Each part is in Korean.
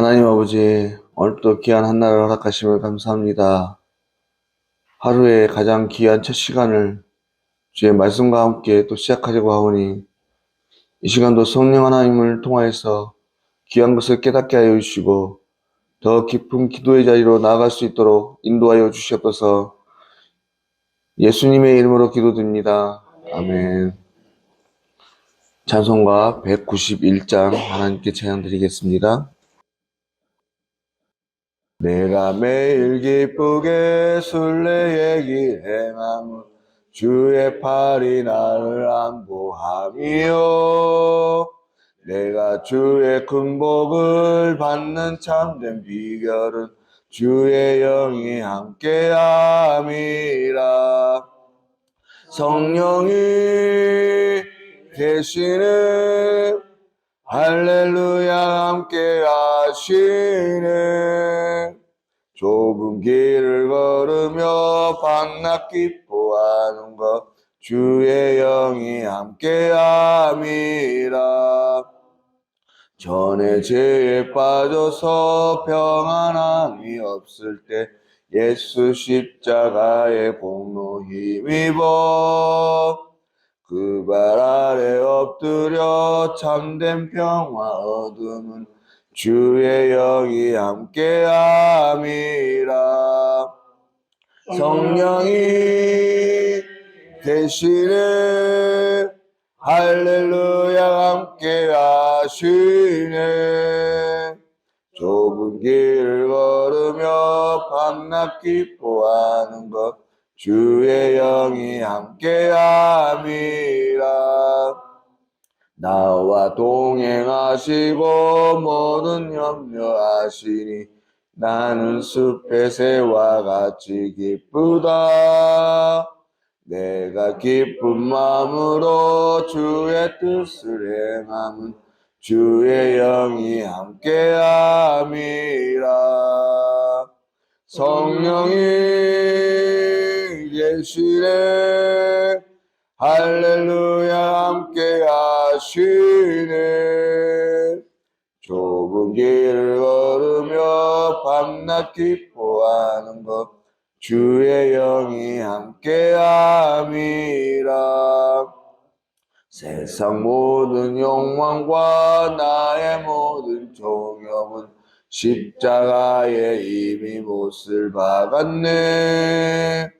하나님 아버지, 오늘도 귀한 한날을 허락하심을 감사합니다. 하루의 가장 귀한 첫 시간을 주의 말씀과 함께 또 시작하려고 하오니 이 시간도 성령 하나님을 통하여서 귀한 것을 깨닫게 하여 주시고 더 깊은 기도의 자리로 나아갈 수 있도록 인도하여 주시옵소서 예수님의 이름으로 기도드립니다. 아멘. 찬송가 191장 하나님께 찬양 드리겠습니다. 내가 매일 기쁘게 길 행함은 주의 팔이 나를 안보함이요. 내가 주의 큰 복을 받는 참된 비결은 주의 영이 함께함이라. 성령이 계시네 할렐루야 함께 하시네. 좁은 길을 걸으며 밤낮 기뻐하는 것 주의 영이 함께 함이라. 전에 죄에 빠져서 평안함이 없을 때 예수 십자가의 공로 힘입어 그 발 아래 엎드려 참된 평화 얻음은 주의 영이 함께함이라. 성령이 계시네. 할렐루야 함께 하시네. 좁은 길을 걸으며 밤낮 기뻐하는 것 주의 영이 함께함이라. 나와 동행하시고 모든 염려하시니 나는 숲의 새와 같이 기쁘다. 내가 기쁜 마음으로 주의 뜻을 행함은 주의 영이 함께함이라. 성령이 계시네 할렐루야 함께 하시네. 좁은 길을 걸으며 밤낮 기뻐하는 것 주의 영이 함께 함이라. 세상 모든 욕망과 나의 모든 종업은 십자가에 이미 못을 박았네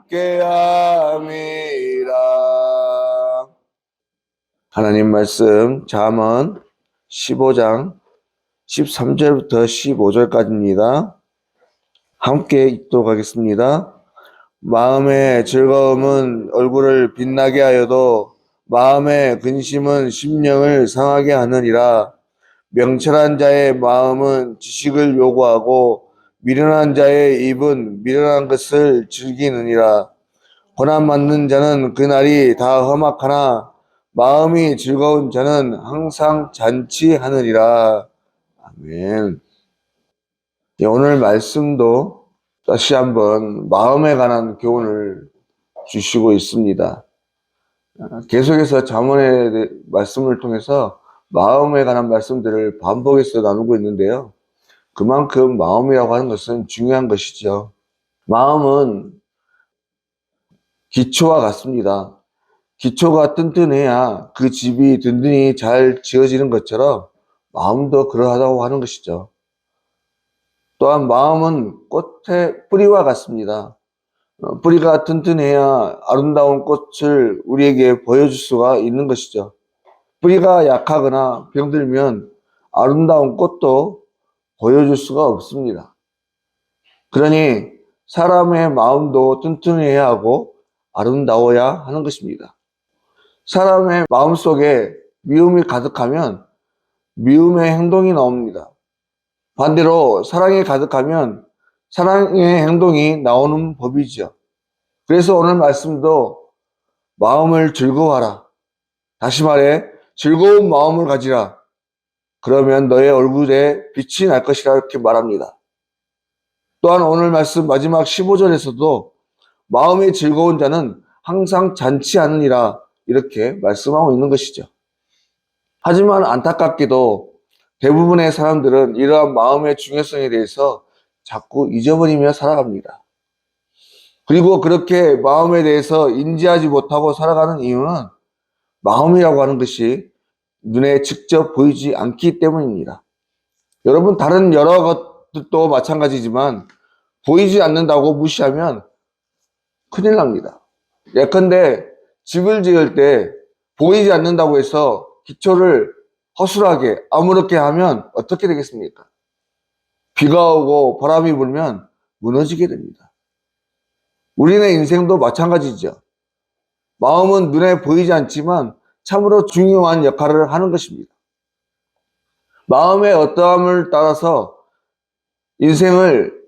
함이라 하나님 말씀 잠언 15장 13절부터 15절까지입니다. 함께 읽도록 하겠습니다. 마음의 즐거움은 얼굴을 빛나게 하여도 마음의 근심은 심령을 상하게 하느니라. 명철한 자의 마음은 지식을 요구하고 미련한 자의 입은 미련한 것을 즐기느니라. 고난 받는 자는 그날이 다 험악하나 마음이 즐거운 자는 항상 잔치하느니라. 아멘. 예, 오늘 말씀도 다시 한번 마음에 관한 교훈을 주시고 있습니다. 아, 계속해서 자문의 네, 말씀을 통해서 마음에 관한 말씀들을 반복해서 나누고 있는데요. 그만큼 마음이라고 하는 것은 중요한 것이죠. 마음은 기초와 같습니다. 기초가 튼튼해야 그 집이 든든히 잘 지어지는 것처럼 마음도 그러하다고 하는 것이죠. 또한 마음은 꽃의 뿌리와 같습니다. 어, 뿌리가 튼튼해야 아름다운 꽃을 우리에게 보여줄 수가 있는 것이죠. 뿌리가 약하거나 병들면 아름다운 꽃도 보여줄 수가 없습니다. 그러니 사람의 마음도 튼튼해야 하고 아름다워야 하는 것입니다. 사람의 마음 속에 미움이 가득하면 미움의 행동이 나옵니다. 반대로 사랑이 가득하면 사랑의 행동이 나오는 법이죠. 그래서 오늘 말씀도 마음을 즐거워하라. 다시 말해 즐거운 마음을 가지라. 그러면 너의 얼굴에 빛이 날 것이라 이렇게 말합니다. 또한 오늘 말씀 마지막 15절에서도 마음이 즐거운 자는 항상 잔치하느니라 이렇게 말씀하고 있는 것이죠. 하지만 안타깝게도 대부분의 사람들은 이러한 마음의 중요성에 대해서 자꾸 잊어버리며 살아갑니다. 그리고 그렇게 마음에 대해서 인지하지 못하고 살아가는 이유는 마음이라고 하는 것이 눈에 직접 보이지 않기 때문입니다. 여러분, 다른 여러 것들도 마찬가지지만 보이지 않는다고 무시하면 큰일 납니다. 예컨대 집을 지을 때 보이지 않는다고 해서 기초를 허술하게 아무렇게 하면 어떻게 되겠습니까? 비가 오고 바람이 불면 무너지게 됩니다. 우리네 인생도 마찬가지죠. 마음은 눈에 보이지 않지만 참으로 중요한 역할을 하는 것입니다. 마음의 어떠함을 따라서 인생을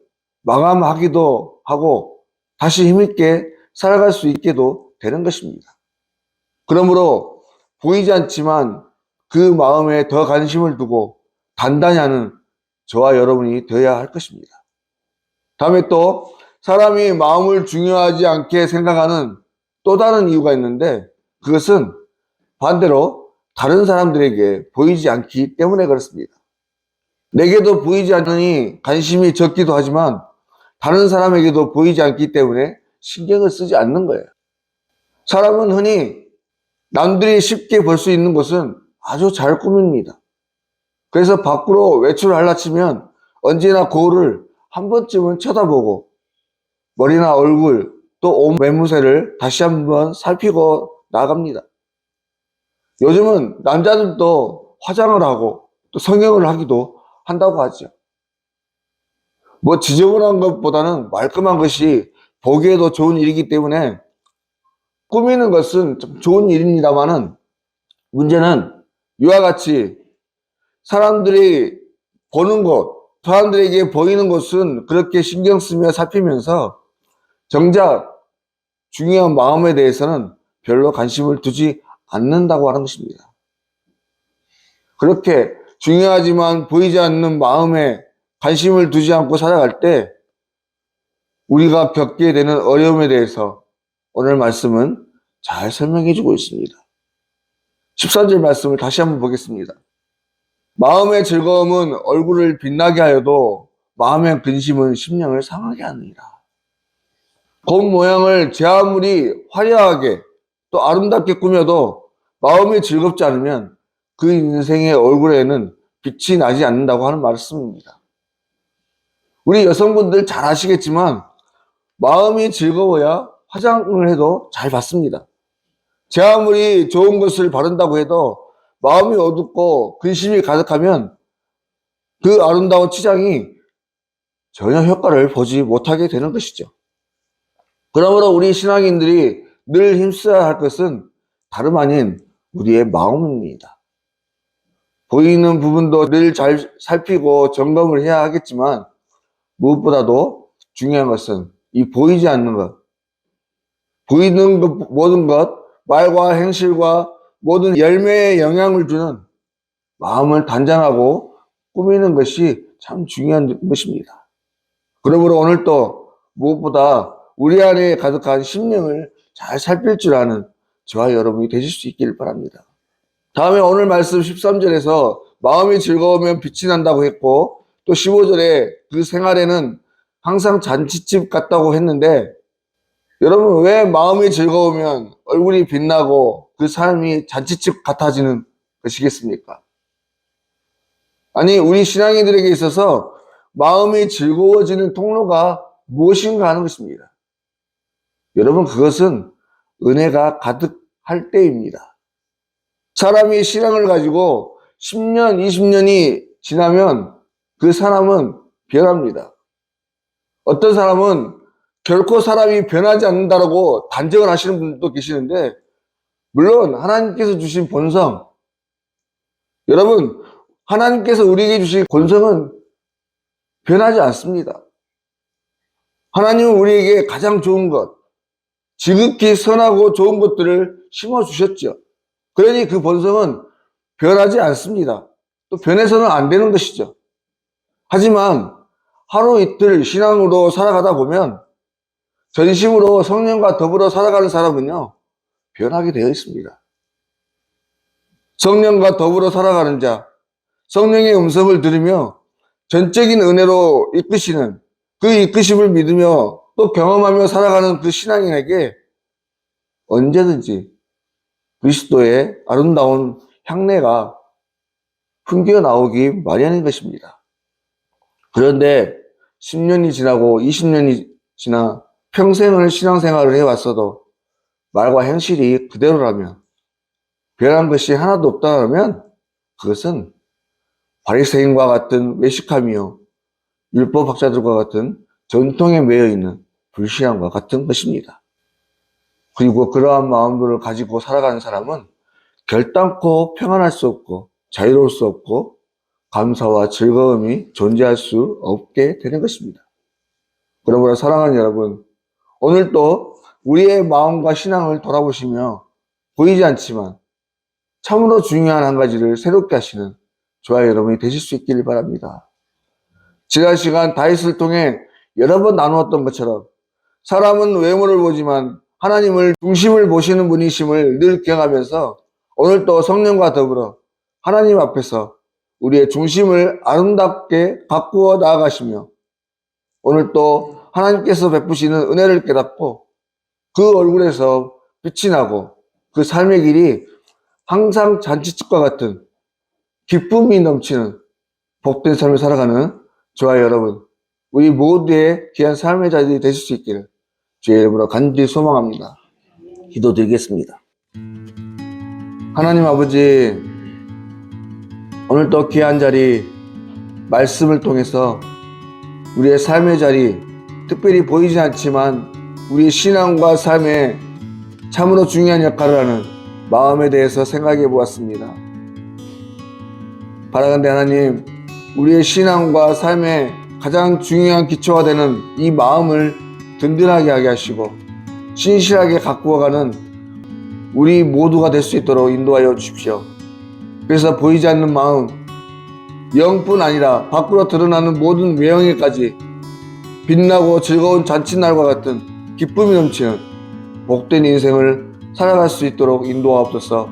마감하기도 하고 다시 힘있게 살아갈 수 있게도 되는 것입니다. 그러므로 보이지 않지만 그 마음에 더 관심을 두고 단단히 하는 저와 여러분이 되어야 할 것입니다. 다음에 또 사람이 마음을 중요하지 않게 생각하는 또 다른 이유가 있는데 그것은 반대로 다른 사람들에게 보이지 않기 때문에 그렇습니다. 내게도 보이지 않으니 관심이 적기도 하지만 다른 사람에게도 보이지 않기 때문에 신경을 쓰지 않는 거예요. 사람은 흔히 남들이 쉽게 볼 수 있는 것은 아주 잘 꾸밉니다. 그래서 밖으로 외출하려 치면 언제나 거울을 한 번쯤은 쳐다보고 머리나 얼굴 또옷 매무새를 다시 한번 살피고 나갑니다. 요즘은 남자들도 화장을 하고 또 성형을 하기도 한다고 하죠. 뭐 지저분한 것보다는 말끔한 것이 보기에도 좋은 일이기 때문에 꾸미는 것은 좀 좋은 일입니다만은 문제는 이와 같이 사람들이 보는 것, 사람들에게 보이는 것은 그렇게 신경 쓰며 살피면서 정작 중요한 마음에 대해서는 별로 관심을 두지 않는다고 하는 것입니다. 그렇게 중요하지만 보이지 않는 마음에 관심을 두지 않고 살아갈 때 우리가 겪게 되는 어려움에 대해서 오늘 말씀은 잘 설명해 주고 있습니다. 13절 말씀을 다시 한번 보겠습니다. 마음의 즐거움은 얼굴을 빛나게 하여도 마음의 근심은 심령을 상하게 하느니라. 겉 모양을 제 아무리 화려하게 또 아름답게 꾸며도 마음이 즐겁지 않으면 그 인생의 얼굴에는 빛이 나지 않는다고 하는 말씀입니다. 우리 여성분들 잘 아시겠지만 마음이 즐거워야 화장을 해도 잘 받습니다. 제 아무리 좋은 것을 바른다고 해도 마음이 어둡고 근심이 가득하면 그 아름다운 치장이 전혀 효과를 보지 못하게 되는 것이죠. 그러므로 우리 신앙인들이 늘 힘써야 할 것은 다름 아닌 우리의 마음입니다. 보이는 부분도 늘 잘 살피고 점검을 해야 하겠지만 무엇보다도 중요한 것은 이 보이지 않는 것, 보이는 것, 모든 것, 말과 행실과 모든 열매에 영향을 주는 마음을 단장하고 꾸미는 것이 참 중요한 것입니다. 그러므로 오늘 또 무엇보다 우리 안에 가득한 심령을 잘 살필 줄 아는 저와 여러분이 되실 수 있기를 바랍니다. 다음에 오늘 말씀 13절에서 마음이 즐거우면 빛이 난다고 했고 또 15절에 그 생활에는 항상 잔치집 같다고 했는데 여러분 왜 마음이 즐거우면 얼굴이 빛나고 그 삶이 잔치집 같아지는 것이겠습니까? 아니 우리 신앙인들에게 있어서 마음이 즐거워지는 통로가 무엇인가 하는 것입니다. 여러분 그것은 은혜가 가득할 때입니다. 사람이 신앙을 가지고 10년, 20년이 지나면 그 사람은 변합니다. 어떤 사람은 결코 사람이 변하지 않는다라고 단정을 하시는 분도 계시는데, 물론 하나님께서 주신 본성, 여러분, 하나님께서 우리에게 주신 본성은 변하지 않습니다. 하나님은 우리에게 가장 좋은 것, 지극히 선하고 좋은 것들을 심어 주셨죠. 그러니 그 본성은 변하지 않습니다. 또 변해서는 안 되는 것이죠. 하지만 하루 이틀 신앙으로 살아가다 보면 전심으로 성령과 더불어 살아가는 사람은요, 변하게 되어 있습니다. 성령과 더불어 살아가는 자, 성령의 음성을 들으며 전적인 은혜로 이끄시는 그 이끄심을 믿으며 또 경험하며 살아가는 그 신앙인에게 언제든지 그리스도의 아름다운 향내가 풍겨 나오기 마련인 것입니다. 그런데 10년이 지나고 20년이 지나 평생을 신앙생활을 해왔어도 말과 행실이 그대로라면 변한 것이 하나도 없다면 그것은 바리새인과 같은 외식함이요 율법학자들과 같은 전통에 매여 있는 불신앙과 같은 것입니다. 그리고 그러한 마음들을 가지고 살아가는 사람은 결단코 평안할 수 없고 자유로울 수 없고 감사와 즐거움이 존재할 수 없게 되는 것입니다. 그러므로 사랑하는 여러분, 오늘도 우리의 마음과 신앙을 돌아보시며 보이지 않지만 참으로 중요한 한 가지를 새롭게 하시는 저와 여러분이 되실 수 있기를 바랍니다. 지난 시간 다윗을 통해 여러 번 나누었던 것처럼 사람은 외모를 보지만 하나님을 중심을 보시는 분이심을 늘 기억하면서 오늘도 성령과 더불어 하나님 앞에서 우리의 중심을 아름답게 가꾸어 나아가시며 오늘 또 하나님께서 베푸시는 은혜를 깨닫고 그 얼굴에서 빛이 나고 그 삶의 길이 항상 잔치집과 같은 기쁨이 넘치는 복된 삶을 살아가는 저와 여러분, 우리 모두의 귀한 삶의 자들이 되실 수 있기를 주의 이름으로 간절히 소망합니다. 기도드리겠습니다. 하나님 아버지, 오늘도 귀한 자리, 말씀을 통해서 우리의 삶의 자리, 특별히 보이지 않지만 우리의 신앙과 삶에 참으로 중요한 역할을 하는 마음에 대해서 생각해 보았습니다. 바라건대 하나님, 우리의 신앙과 삶에 가장 중요한 기초가 되는 이 마음을 든든하게 하게 하시고 신실하게 가꾸어가는 우리 모두가 될 수 있도록 인도하여 주십시오. 그래서 보이지 않는 마음, 영뿐 아니라 밖으로 드러나는 모든 외형에까지 빛나고 즐거운 잔칫날과 같은 기쁨이 넘치는 복된 인생을 살아갈 수 있도록 인도하옵소서.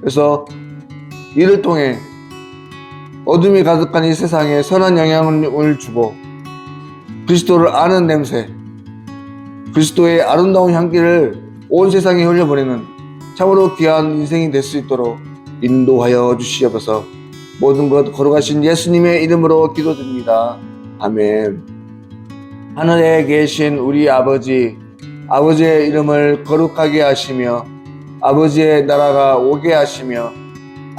그래서 이를 통해 어둠이 가득한 이 세상에 선한 영향을 주고 그리스도를 아는 냄새, 그리스도의 아름다운 향기를 온 세상에 흘려보내는 참으로 귀한 인생이 될 수 있도록 인도하여 주시옵소서 모든 것 걸어가신 예수님의 이름으로 기도드립니다. 아멘. 하늘에 계신 우리 아버지, 아버지의 이름을 거룩하게 하시며 아버지의 나라가 오게 하시며